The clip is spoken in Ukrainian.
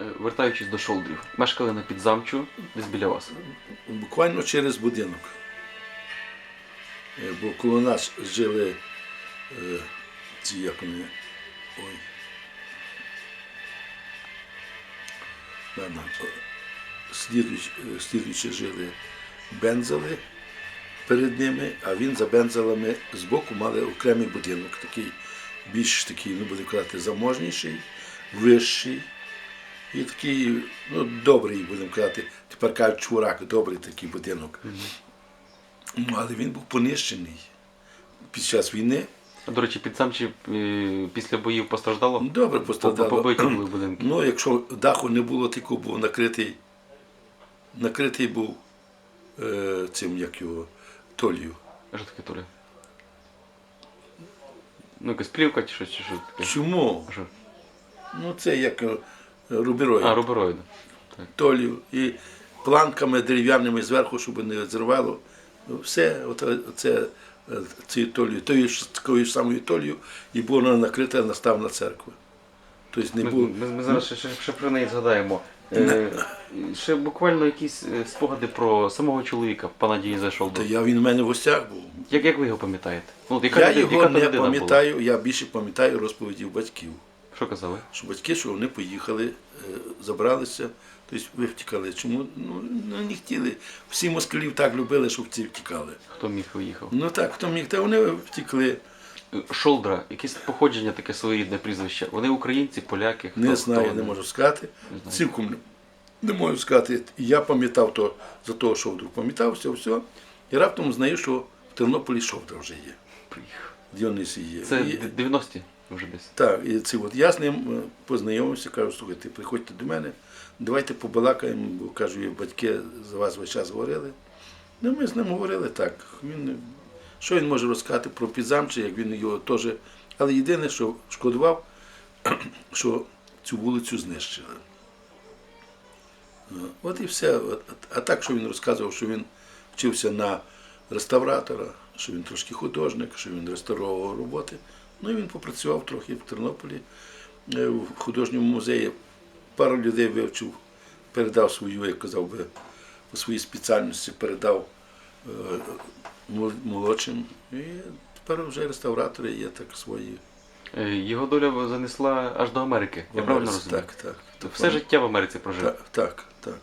Е, Вертаючись до шолдрів, мешкали на підзамчу, десь біля вас. буквально через будинок. Е, Бо коло нас жили е, ці як вони. Ой. Е, слідуючі жили бензали перед ними, а він за бензалами збоку мали окремий будинок, такий більш такий, ну будемо казати, заможніший, вищий. І такий, ну, добрий, будемо казати, тепер кажуть чурак, добрий такий будинок. Ну, але він був понищений під час війни. А, До речі, підзамчі е, після боїв постраждало? Добре пострадало. Побиті були будинки. Ну, якщо даху не було, тільки був накритий, накритий був е, цим, як його, толію. Що таке Толя? Ну, якась плівка чи щось, чи що таке? Чому? Що? Ну, це як е, рубероїд. А, рубероїд. толію і планками дерев'яними зверху, щоб не зривало. Все, от, це е, цією толію, тою ж такою ж самою толію, і була накрита наставна церква. Тобто не було. ми, ми зараз ще, ще, ще про неї згадаємо. Е, ще буквально якісь е, спогади про самого чоловіка, пана Діїза Та я він у мене в гостях був. Як, як ви його пам'ятаєте? Ну, яка, Я людина- його яка та не людина була? пам'ятаю, я більше пам'ятаю розповідів батьків. Що казали? Що батьки, що вони поїхали, е, забралися, тобто ви втікали. Чому? Ну, ну, не хотіли. Всі москалів так любили, щоб ці втікали. Хто міг виїхав? Ну так, хто міг, та вони втікли. Шолдра, якесь походження таке своєрідне прізвище. Вони українці, поляки? Хто, Не хто знаю, вони? не можу сказати. Не. Цілком не, можу сказати. Я пам'ятав то за того, що вдруг пам'ятав, все, все. І раптом знаю, що в Тернополі Шовдра вже є. Приїхав. Діонисій є. Це 90-ті вже десь. так, і це от я з ним е, познайомився, кажу, слухайте, приходьте до мене, давайте побалакаємо, бо кажу, батьки за вас весь час говорили. Ну, ми з ним говорили так. Він, е, що він може розказати про підзамче, як він його теж. Але єдине, що шкодував, що цю вулицю знищили. Ну, От і все. А так, що він розказував, що він вчився на реставратора, що він трошки художник, що він реставровував роботи. Ну і він попрацював трохи в Тернополі е, в художньому музеї. Пару людей вивчив, передав свою, як казав би, по своїй спеціальності, передав е, молодшим. І тепер вже реставратори є так свої. Е, Його доля занесла аж до Америки. Я правильно розумію? Так, так. Все життя в Америці прожив. Так, так, так.